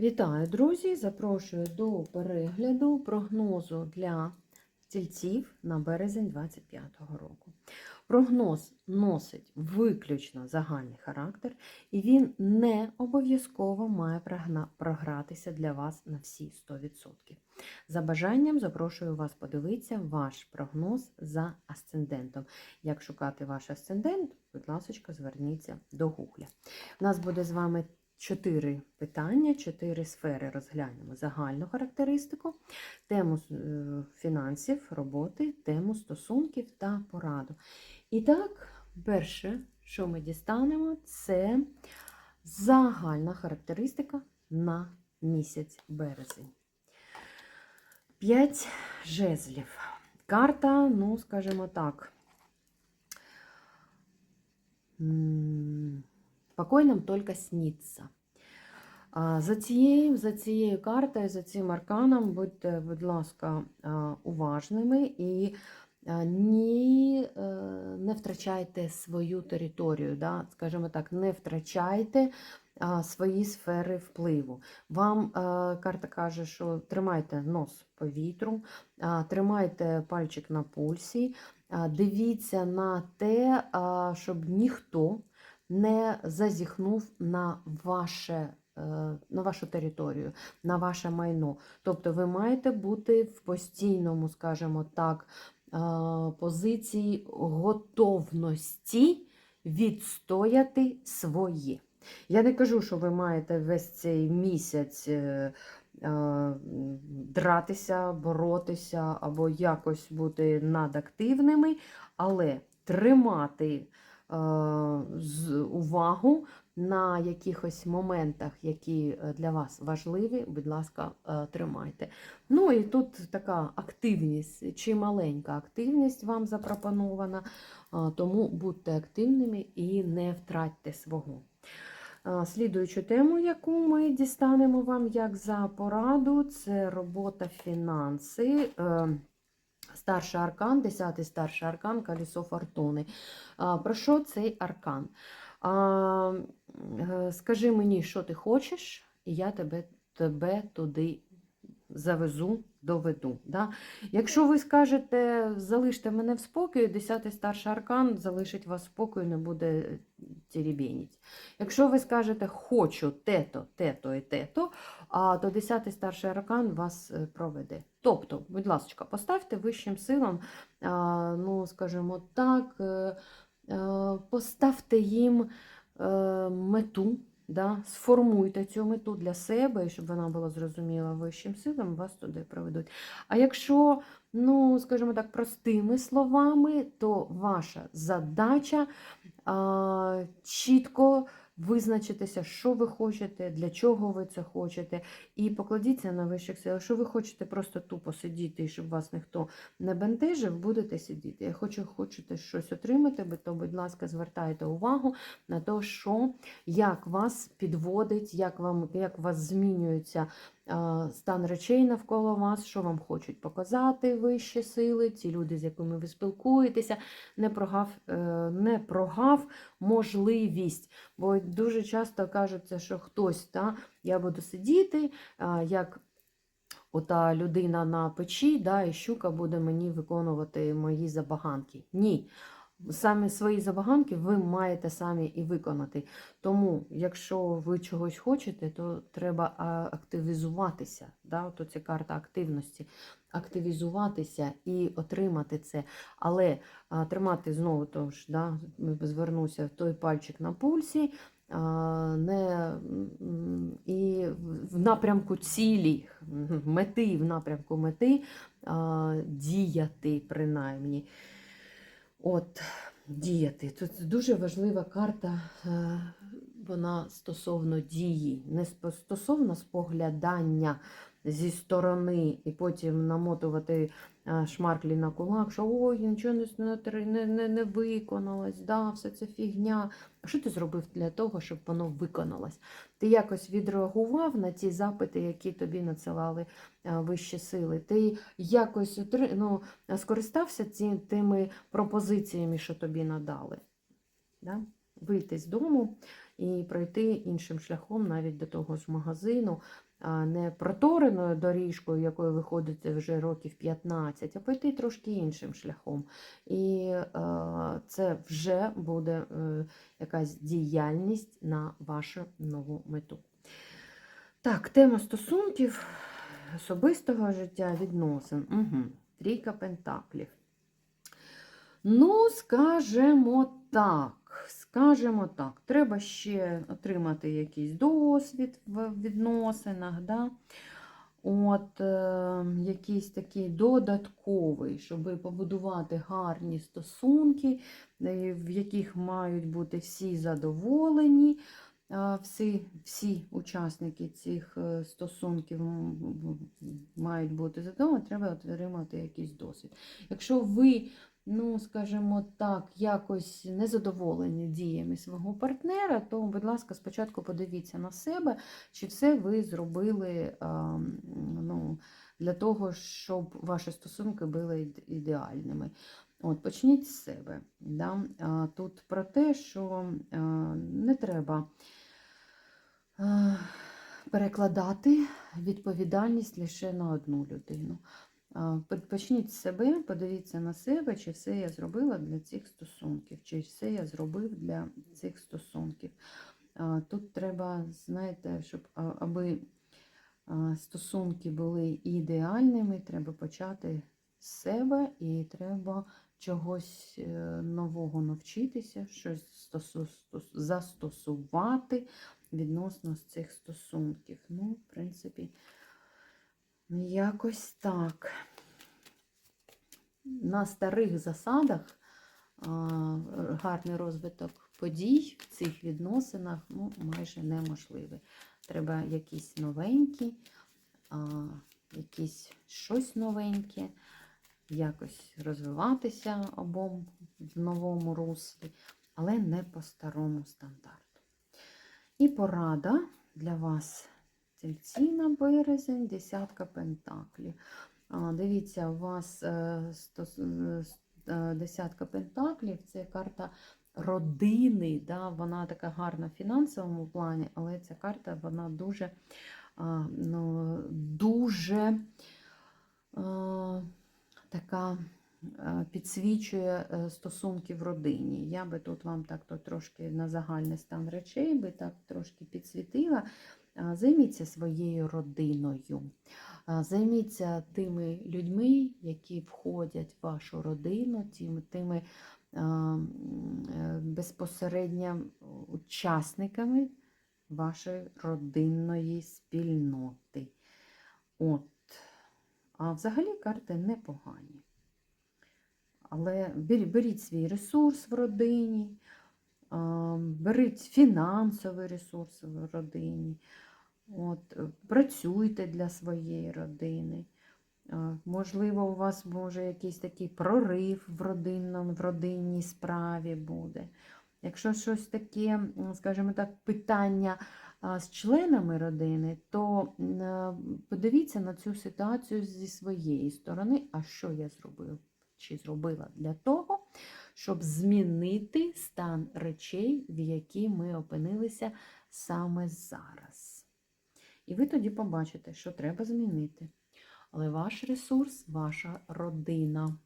Вітаю, друзі! Запрошую до перегляду прогнозу для стільців на березень 2025 року. Прогноз носить виключно загальний характер, і він не обов'язково має програтися для вас на всі 100%. За бажанням запрошую вас подивитися ваш прогноз за асцендентом. Як шукати ваш асцендент, будь ласка, зверніться до Гугля. У нас буде з вами чотири питання, чотири сфери розглянемо. Загальну характеристику, тему е, фінансів, роботи, тему стосунків та пораду. І так, перше, що ми дістанемо, це загальна характеристика на місяць березень. П'ять жезлів. Карта, ну, скажімо так. Покой нам тільки сниться. За цією, за цією картою, за цим арканом, будьте, будь ласка, уважними і ні, е, не втрачайте свою територію, да? скажімо так, не втрачайте свої сфери впливу. Вам е, карта каже, що тримайте нос по вітру, тримайте пальчик на пульсі, дивіться на те, щоб ніхто не зазіхнув на ваше. е, На вашу територію, на ваше майно. Тобто ви маєте бути в постійному, скажімо так, е, позиції готовності відстояти своє. Я не кажу, що ви маєте весь цей місяць е, дратися, боротися або якось бути надактивними, але тримати увагу на якихось моментах, які е, для вас важливі, будь ласка, е, тримайте. Ну і тут така активність, чи маленька активність вам запропонована, тому будьте активними і не втратьте свого. Слідуючу тему, яку ми дістанемо вам як за пораду, це робота фінанси. Старший аркан, 10-й старший аркан, колесо фортуни. Про що цей аркан? Е, Скажи мені, що ти хочеш, і я тебе, тебе туди завезу, доведу. Да? Якщо ви скажете, залиште мене в спокої, 10-й старший аркан залишить вас в спокою, не буде тірібєніть. Якщо ви скажете хочу те-то, те-то і тето, а то 10-й старший аркан вас е, проведе. Тобто, будь ласка, поставте вищим силам, ну, скажімо так, е, е, поставте їм мету, да, сформуйте цю мету для себе, і щоб вона була зрозуміла вищим силам, вас туди проведуть. А якщо, ну, скажімо так, простими словами, то ваша задача а, чітко визначитися, що ви хочете, для чого ви це хочете, і покладіться на вищих сил. Якщо ви хочете просто тупо сидіти, і щоб вас ніхто не бентежив, будете сидіти. Якщо хочете щось отримати, то, будь ласка, звертайте увагу на те, що як вас підводить, як вам як у вас змінюється стан речей навколо вас, що вам хочуть показати вищі сили, ті люди, з якими ви спілкуєтеся, не прогав, е, не прогав можливість. Бо дуже часто кажеться, що хтось, та, я буду сидіти, як ота людина на печі, да, і щука буде мені виконувати мої забаганки. Ні. Саме свої забаганки ви маєте самі і виконати. Тому, якщо ви чогось хочете, то треба активізуватися. Да? Ото ця карта активності. Активізуватися і отримати це. Але а, тримати знову тож, да, звернуся в той пальчик на пульсі, а, не, і в напрямку цілі, мети, в напрямку мети а, діяти принаймні. От, діяти. Тут дуже важлива карта, е, вона стосовно дії, не стосовно споглядання зі сторони і потім намотувати е, шмарклі на кулак, що ой, нічого не, не, не, не, виконалось, да, все це фігня. Що ти зробив для того, щоб воно виконалось? Ти якось відреагував на ті запити, які тобі надсилали е, вищі сили. Ти якось ну, скористався тими пропозиціями, що тобі надали. Да? Вийти з дому і пройти іншим шляхом навіть до того ж магазину, не протореною доріжкою, якою ви ходите вже років 15, а пойти трошки іншим шляхом. І це вже буде е, якась діяльність на вашу нову мету. Так, тема стосунків, особистого життя, відносин. Угу. Трійка пентаклів. Ну, скажемо так, скажемо так, треба ще отримати якийсь досвід в відносинах, да? От, е, якийсь такий додатковий, щоб побудувати гарні стосунки, е, в яких мають бути всі задоволені, всі, всі учасники цих е, стосунків мають бути задоволені, треба отримати якийсь досвід. Якщо ви ну, скажімо так, якось незадоволені діями свого партнера, то, будь ласка, спочатку подивіться на себе, чи все ви зробили ну, для того, щоб ваші стосунки були ідеальними. От, Почніть з себе. Да? Тут про те, що не треба перекладати відповідальність лише на одну людину. А, Почніть з себе, подивіться на себе, чи все я зробила для цих стосунків, чи все я зробив для цих стосунків. Тут треба, знаєте, щоб аби стосунки були ідеальними, треба почати з себе і треба чогось е, нового навчитися, щось застосувати відносно з цих стосунків. Ну, в принципі, Якось так. На старих засадах гарний розвиток подій в цих відносинах ну, майже неможливий. Треба якісь новенькі, якісь щось новеньке, якось розвиватися обом в новому руслі, але не по старому стандарту. І порада для вас Тельці на березень, десятка пентаклів. Дивіться, у вас е, е, е, десятка пентаклів це карта родини. Да? Вона така гарна в фінансовому плані, але ця карта вона дуже, ну, дуже така підсвічує е, стосунки в родині. Я би тут вам так то трошки на загальний стан речей би так трошки підсвітила. Займіться своєю родиною. Займіться тими людьми, які входять в вашу родину, тими, тими е, безпосередньо учасниками вашої родинної спільноти. От. А взагалі карти непогані. Але беріть свій ресурс в родині, беріть фінансовий ресурс в родині. От, е, працюйте для своєї родини. Можливо, у вас може якийсь такий прорив в, родинному, в родинній справі буде. Якщо щось таке, скажімо так, питання з членами родини, то е, подивіться на цю ситуацію зі своєї сторони, а що я зробив чи зробила для того, щоб змінити стан речей, в які ми опинилися саме зараз. І ви тоді побачите, що треба змінити. Але ваш ресурс, ваша родина.